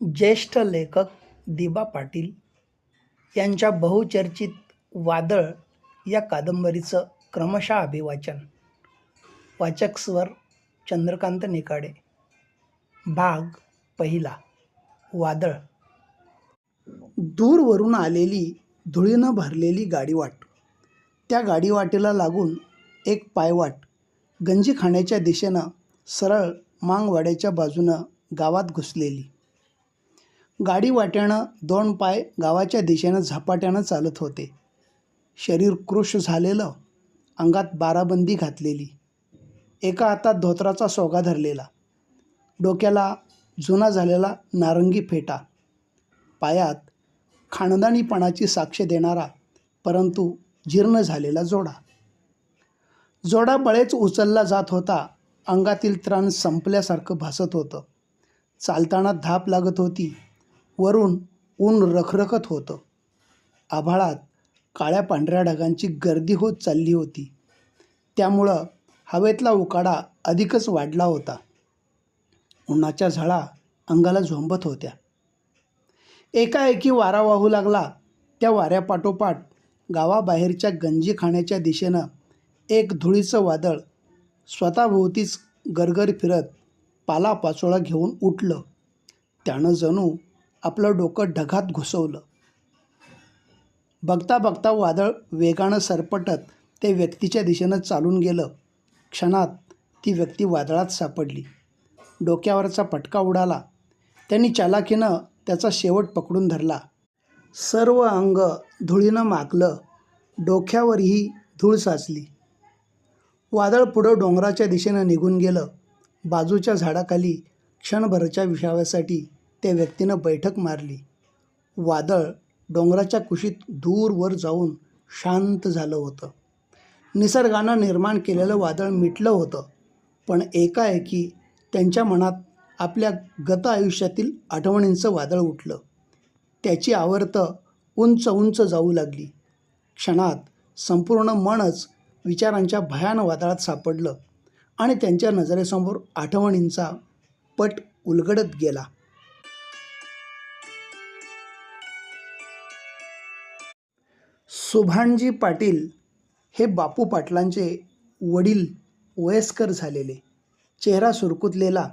ज्येष्ठ लेखक दिबा पाटील यांच्या बहुचर्चित वादळ या कादंबरीचं क्रमशः अभिवाचन. वाचक स्वर चंद्रकांत निकाडे. भाग पहिला. वादळ. दूरवरून आलेली धुळीनं भरलेली गाडीवाट. त्या गाडीवाटेला लागून एक पायवाट गंजीखाण्याच्या दिशेनं सरळ मांगवाड्याच्या बाजूनं गावात घुसलेली. गाडी वाट्यानं दोन पाय गावाच्या दिशेनं झपाट्यानं चालत होते. शरीर कृश झालेलं अंगात बाराबंदी घातलेली. एका हातात धोत्राचा सोगा धरलेला. डोक्याला जुना झालेला नारंगी फेटा. पायात खानदानीपणाची साक्ष देणारा परंतु जीर्ण झालेला जोडा. जोडा बळेच उचलला जात होता. अंगातील त्राण संपल्यासारखं भासत होतं. चालताना धाप लागत होती. वरून ऊन रखरखत होतं. आभाळात काळ्या पांढऱ्या ढगांची गर्दी होत चालली होती. त्यामुळं हवेतला उकाडा अधिकच वाढला होता. उन्हाच्या झळा अंगाला झोंबत होत्या. एकाएकी वारा वाहू लागला. त्या वाऱ्यापाठोपाठ गावाबाहेरच्या गंजी खाण्याच्या दिशेनं एक धुळीचं वादळ स्वतःभोवतीच गरगर फिरत पालापाचोळा घेऊन उठलं. त्यानं जणू आपलं डोकं ढगात घुसवलं. बघता बघता वादळ वेगानं सरपटत ते व्यक्तीच्या दिशेनं चालून गेलं. क्षणात ती व्यक्ती वादळात सापडली. डोक्यावरचा पटका उडाला. त्यांनी चालाखीनं त्याचा शेवट पकडून धरला. सर्व अंग धुळीनं माकलं. डोक्यावरही धूळ साचली. वादळ पुढं डोंगराच्या दिशेनं निघून गेलं. बाजूच्या झाडाखाली क्षणभराच्या विसाव्यासाठी त्या व्यक्तीनं बैठक मारली. वादळ डोंगराच्या कुशीत दूरवर जाऊन शांत झालं होतं. निसर्गानं निर्माण केलेलं वादळ मिटलं होतं. पण एकाएकी त्यांच्या मनात आपल्या गत आयुष्यातील आठवणींचं वादळ उठलं. त्याची आवर्त उंच उंच जाऊ लागली. क्षणात संपूर्ण मनच विचारांच्या भयान वादळात सापडलं आणि त्यांच्या नजरेसमोर आठवणींचा पट उलगडत गेला. सुभाणजी पाटील हे बापू पाटलांचे वडील वयस्कर झालेले. चेहरा सुरकुतलेला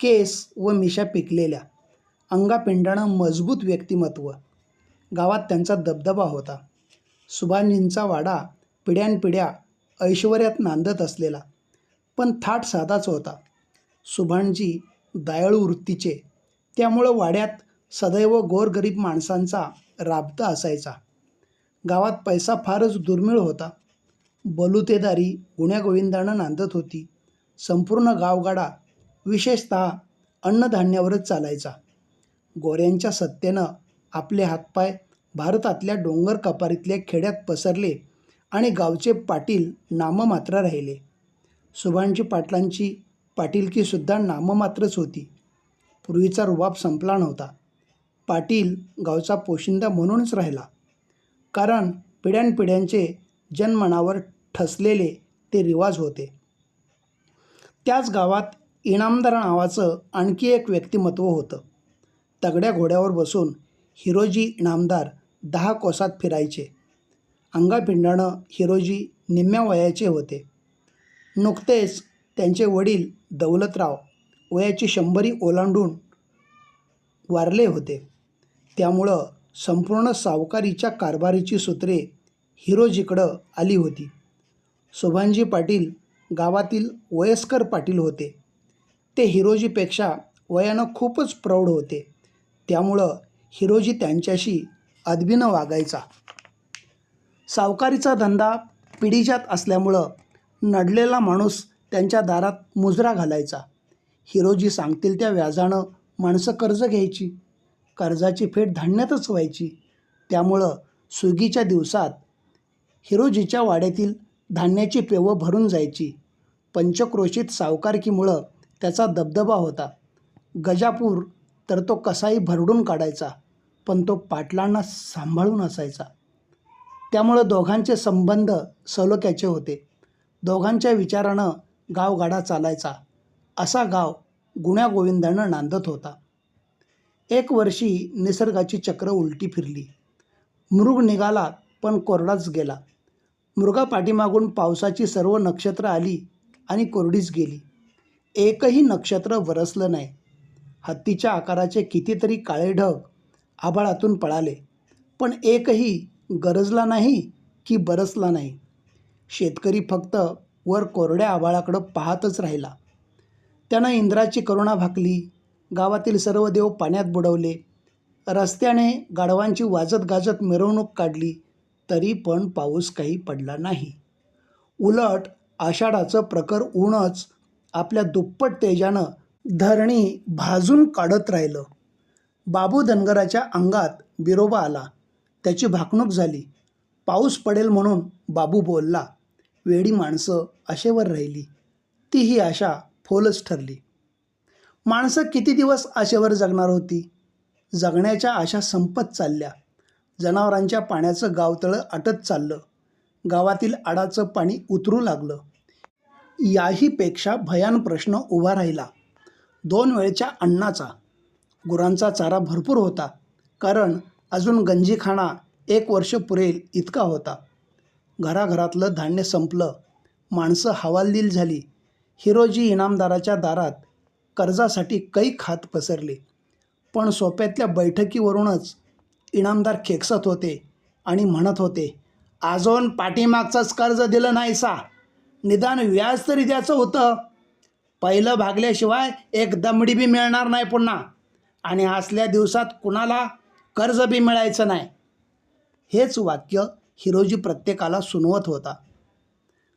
केस व मिशा पिकलेल्या अंगापिंडाणं मजबूत व्यक्तिमत्व. गावात त्यांचा दबदबा होता. सुभाणजींचा वाडा पिढ्यानपिढ्या ऐश्वर्यात नांदत असलेला पण थाट साधाच होता. सुभाणजी दयाळू वृत्तीचे. त्यामुळं वाड्यात सदैव गोरगरीब माणसांचा राबता असायचा. गावात पैसा फारच दुर्मिळ होता. बलुतेदारी गुण्यागोविंदानं नांदत होती. संपूर्ण गावगाडा विशेषत अन्नधान्यावरच चालायचा. गोऱ्यांच्या सत्तेनं आपले हातपाय भारतातल्या डोंगर कपारीतल्या खेड्यात पसरले आणि गावचे पाटील नाममात्र राहिले. सुभानजी पाटलांची पाटीलकीसुद्धा नाममात्रच होती. पूर्वीचा रुबाब संपला नव्हता. पाटील गावचा पोशिंदा म्हणूनच राहिला. कारण पिढ्यानपिढ्यांचे जनमनावर ठसलेले ते रिवाज होते. त्याच गावात इनामदार नावाचं आणखी एक व्यक्तिमत्व होतं. तगड्या घोड्यावर बसून हिरोजी इनामदार दहा कोसात फिरायचे. अंगापिंडानं हिरोजी निम्म्या वयाचे होते. नुकतेच त्यांचे वडील दौलतराव वयाची शंभरी ओलांडून वारले होते. त्यामुळं संपूर्ण सावकारीच्या कारभारीची सूत्रे हिरोजीकडं आली होती. सुभानजी पाटील गावातील वयस्कर पाटील होते. ते हिरोजीपेक्षा वयानं खूपच प्रौढ होते. त्यामुळं हिरोजी त्यांच्याशी अदबीनं वागायचा. सावकारीचा धंदा पिढीजात असल्यामुळं नडलेला माणूस त्यांच्या दारात मुजरा घालायचा. हिरोजी सांगतील त्या व्याजानं माणसं कर्ज घ्यायची. कर्जाची फेड धान्यातच व्हायची. त्यामुळं सुगीच्या दिवसात हिरोजीच्या वाड्यातील धान्याची पेवं भरून जायची. पंचक्रोशीत सावकारकीमुळं त्याचा दबदबा होता. गजापूर तर तो कसाही भरडून काढायचा पण तो पाटलांना सांभाळून असायचा. त्यामुळं दोघांचे संबंध सलोख्याचे होते. दोघांच्या विचारानं गावगाडा चालायचा. असा गाव गुण्यागोविंदानं नांदत होता. एक वर्षी निसर्गाची चक्र उलटी फिरली. मृग निघाला पण कोरडाच गेला. मृगा पाठीमागून पावसाची सर्व नक्षत्र आली आणि कोरडीच गेली. एकही नक्षत्र बरसलं नाही. हत्तीच्या आकाराचे कितीतरी काळे ढग आभाळातून पळाले पण एकही गरजला नाही की बरसला नाही. शेतकरी फक्त वर कोरड्या आभाळाकडं पाहतच राहिला. त्यानं इंद्राची करुणा भाकली गावातील सर्व देव पाण्यात बुडवले. रस्त्याने गाढवांची वाजत गाजत मिरवणूक काढली तरी पण पाऊस काही पडला नाही. उलट आषाढाचं प्रखर ऊनच आपल्या दुप्पट तेजानं धरणी भाजून काढत राहिलं. बाबू धनगराच्या अंगात बिरोबा आला. त्याची भाकणूक झाली. पाऊस पडेल म्हणून बाबू बोलला वेडी माणसं आशेवर राहिली. ती ही आशा फोलच ठरली. माणसं किती दिवस आशेवर जगणार होती? जगण्याच्या आशा संपत चालल्या. जनावरांच्या पाण्याचं गावतळं आटत चाललं. गावातील आडाचं पाणी उतरू लागलं. याहीपेक्षा भयान प्रश्न उभा राहिला. दोन वेळच्या अन्नाचा. गुरांचा चारा भरपूर होता. कारण अजून गंजीखाना एक वर्ष पुरेल इतका होता. घराघरातलं धान्य संपलं. माणसं हवालदिल झाली. हिरोजी इनामदाराच्या दारात कर्जासाठी कैक हात पसरले. पण सोप्यातल्या बैठकीवरूनच इनामदार खेकसत होते आणि म्हणत होते अजून पाठीमागचंच कर्ज दिलं नाही सा निदान व्याज तरी द्यायचं होतं. पहिलं भागल्याशिवाय एक दमडी बी मिळणार नाही पुन्हा. आणि असल्या दिवसात कुणाला कर्ज बी मिळायचं नाही. हेच वाक्य हिरोजी प्रत्येकाला सुनवत होता.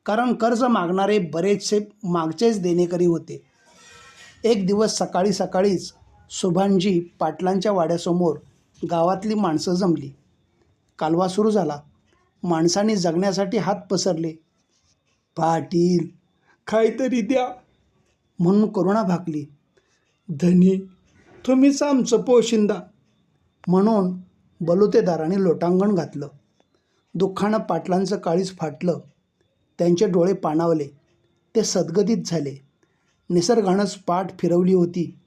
कारण कर्ज मागणारे बरेचसे मागचेच देणेकरी होते. एक दिवस सकाळी सकाळीच सुभानजी पाटलांच्या वाड्यासमोर गावातली माणसं जमली. कालवा सुरू झाला. माणसांनी जगण्यासाठी हात पसरले. पाटील काहीतरी द्या म्हणून करुणा भाकली. धनी तुम्हीच आमचं पोशिंदा म्हणून बलुतेदाराने लोटांगण घातलं. दुःखानं पाटलांचं काळीच फाटलं. त्यांचे डोळे पाणावले. ते सद्गतीत झाले. निसर्गानंच पाठ फिरवली होती.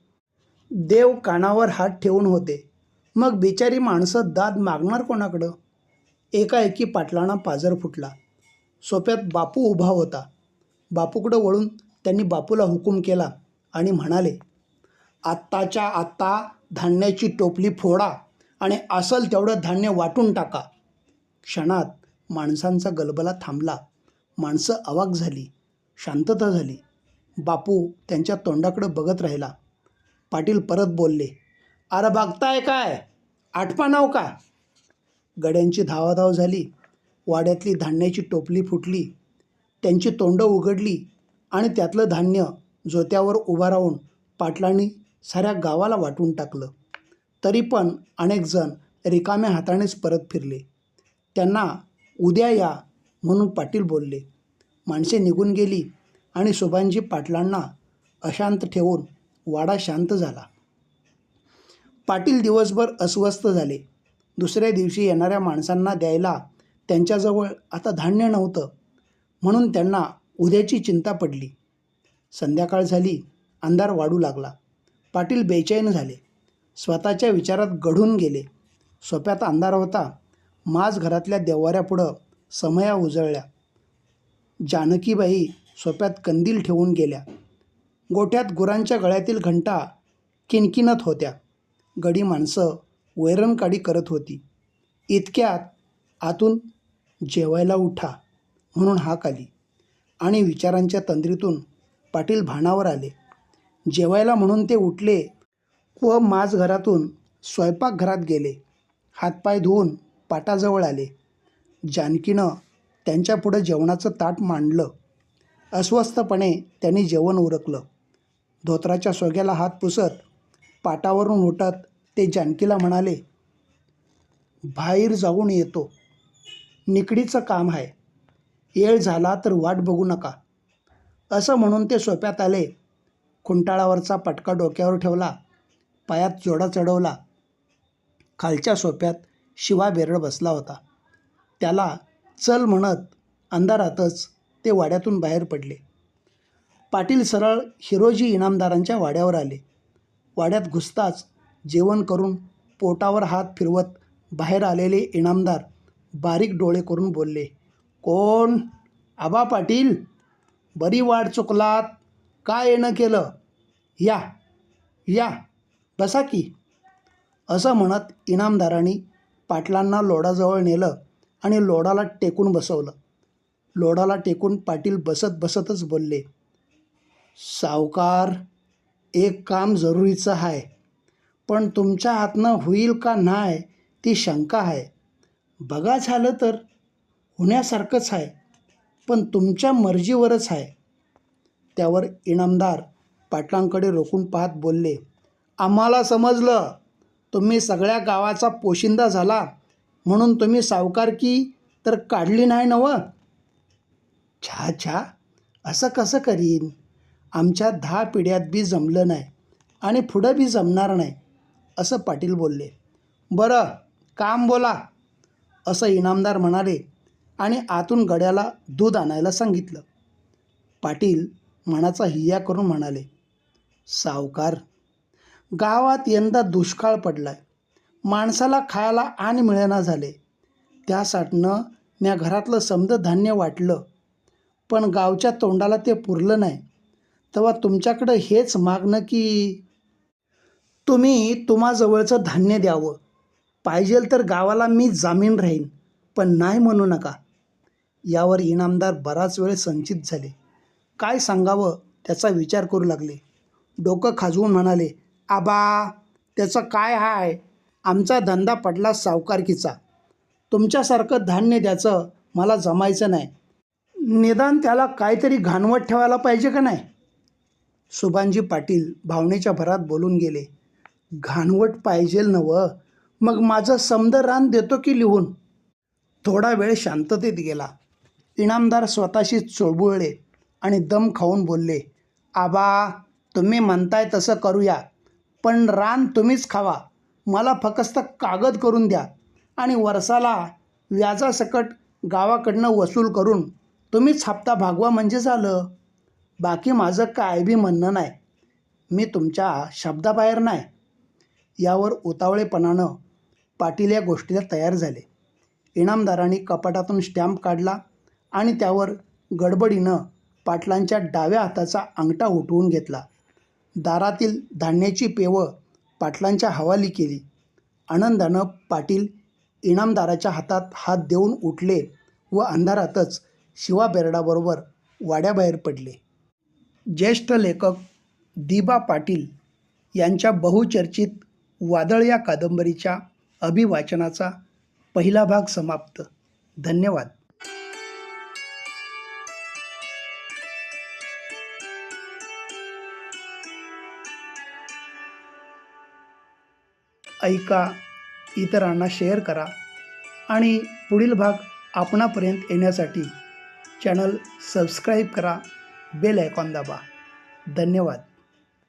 देव कानावर हात ठेवून होते. मग बिचारी माणसं दाद मागणार कोणाकडं? एकाएकी पाटलांना पाजर फुटला. सोप्यात बापू उभा होता. बापूकडं वळून त्यांनी बापूला हुकूम केला आणि म्हणाले आत्ताच्या आत्ता धान्याची टोपली फोडा आणि असल तेवढं धान्य वाटून टाका. क्षणात माणसांचा गलबला थांबला. माणसं अवाक झाली. शांतता झाली. बापू त्यांच्या तोंडाकडं बघत राहिला. पाटील परत बोलले अरे बघताय काय? आठपा नाव का? गड्यांची धावाधाव झाली. वाड्यातली धान्याची टोपली फुटली. त्यांची तोंडं उघडली आणि त्यातलं धान्य जोत्यावर उभा राहून पाटलांनी साऱ्या गावाला वाटून टाकलं. तरी पण अनेकजण रिकाम्या हातानेच परत फिरले. त्यांना उद्या या म्हणून पाटील बोलले. माणसे निघून गेली. आणि सुभानजी पाटलांना अशांत ठेवून वाडा शांत झाला. पाटील दिवसभर अस्वस्थ झाले. दुसऱ्या दिवशी येणाऱ्या माणसांना द्यायला त्यांच्याजवळ आता धान्य नव्हतं म्हणून त्यांना उद्याची चिंता पडली. संध्याकाळ झाली अंधार वाढू लागला. पाटील बेचैन झाले. स्वतःच्या विचारात गढून गेले. सोप्यात अंधार होता. माज घरातल्या देवाऱ्यापुढं समया उजळल्या. जानकीबाई सोप्यात कंदील ठेवून गेल्या. गोठ्यात गुरांच्या गळ्यातील घंटा किनकिनत होत्या. गडी माणसं वैरणकाडी करत होती. इतक्यात आतून जेवायला उठा म्हणून हाक आली आणि विचारांच्या तंद्रीतून पाटील भानावर आले. जेवायला म्हणून ते उठले व माझ घरातून स्वयंपाकघरात गेले. हातपाय धुवून पाटाजवळ आले. जानकीनं त्यांच्यापुढं जेवणाचं ताट मांडलं. अस्वस्थपणे त्यांनी जेवण उरकलं. धोत्राच्या सोग्याला हात पुसत पाटावरून उठत ते जानकीला म्हणाले बाहेर जाऊन येतो. निकडीचं काम आहे. येळ झाला तर वाट बघू नका. असं म्हणून ते सोप्यात आले. खुंटाळावरचा पटका डोक्यावर ठेवला. पायात जोडा चढवला. खालच्या सोप्यात शिवा बेरड बसला होता. त्याला चल म्हणत अंधारातच ते वाड्यातून बाहेर पडले. पाटील सरळ हिरोजी इनामदारांच्या वाड्यावर आले. वाड्यात घुसताच जेवण करून पोटावर हात फिरवत बाहेर आलेले इनामदार बारीक डोळे करून बोलले कोण? आबा पाटील? बरी वाट चुकलात. काय येणं केलं? या या बसा की. असं म्हणत इनामदारांनी पाटलांना लोडाजवळ नेलं आणि लोडाला टेकून बसवलं. लोडाला टेकून पाटील बसत बसतच बोलले सावकार एक काम जरुरीचं आहे पण तुमच्या हातनं होईल का नाही ती शंका आहे बघा झालं तर होण्यासारखंच आहे पण तुमच्या मर्जीवरच आहे त्यावर इनामदार पाटलांकडे रोखून पाहत बोलले आम्हाला समजलं तुम्ही सगळ्या गावाचा पोशिंदा झाला म्हणून तुम्ही सावकारकी तर काढली नाही नवं? छा छा असं कसं करीन? आमच्या दहा पिढ्यात बी जमलं नाही आणि पुढं बी जमणार नाही असं पाटील बोलले. बरं काम बोला असं इनामदार म्हणाले आणि आतून गड्याला दूध आणायला सांगितलं. पाटील मनाचा हिया करून म्हणाले सावकार गावात यंदा दुष्काळ पडलाय. माणसाला खायला आणि मिळेना झाले. त्यासाठनं म्या घरातलं समद धान्य वाटलं. पण गावच्या तोंडाला ते पुरलं नाही. तेव्हा तुमच्याकडं हेच मागणं की तुम्ही तुम्हाजवळचं धान्य द्यावं. पाहिजेल तर गावाला मी जामीन राहीन पण नाही म्हणू नका. यावर इनामदार बराच वेळ संचित झाले. काय सांगावं त्याचा विचार करू लागले. डोकं खाजवून म्हणाले आबा त्याचं काय हाय? आमचा धंदा पडला सावकारकीचा. तुमच्यासारखं धान्य द्यायचं मला जमायचं नाही. निदान त्याला काहीतरी घाणवट ठेवायला पाहिजे का नाही? सुभानजी पाटील भावनेच्या भरात बोलून गेले. घाणवट पाहिजेल नवं मग माझं समद रान देतो की लिहून? थोडा वेळ शांततेत गेला. इनामदार स्वतःशी चोळबुळले आणि दम खाऊन बोलले आबा तुम्ही म्हणताय तसं करूया पण रान तुम्हीच खावा. मला फक्त कागद करून द्या आणि वर्षाला व्याजासकट गावाकडनं वसूल करून तुम्हीच हप्ता भागवा म्हणजे झालं. बाकी माझं काय बी म्हणणं नाही. मी तुमच्या शब्दाबाहेर नाही. यावर उतावळेपणानं पाटील या गोष्टीला तयार झाले. इनामदारांनी कपाटातून स्टॅम्प काढला आणि त्यावर गडबडीनं पाटलांच्या डाव्या हाताचा अंगठा उठवून घेतला. दारातील धान्याची पेवं पाटलांच्या हवाली केली. आनंदानं पाटील इनामदाराच्या हातात हात देऊन उठले व अंधारातच शिवा बेरडाबरोबर वाड्याबाहेर पडले. ज्येष्ठ लेखक दिबा पाटील यांच्या बहुचर्चित वादळ या कादंबरीच्या अभिवाचनाचा पहिला भाग समाप्त. धन्यवाद. ऐका इतरांना शेअर करा आणि पुढील भाग आपणापर्यंत येण्यासाठी चॅनल सबस्क्राईब करा बेल आयकॉन दाबा. धन्यवाद.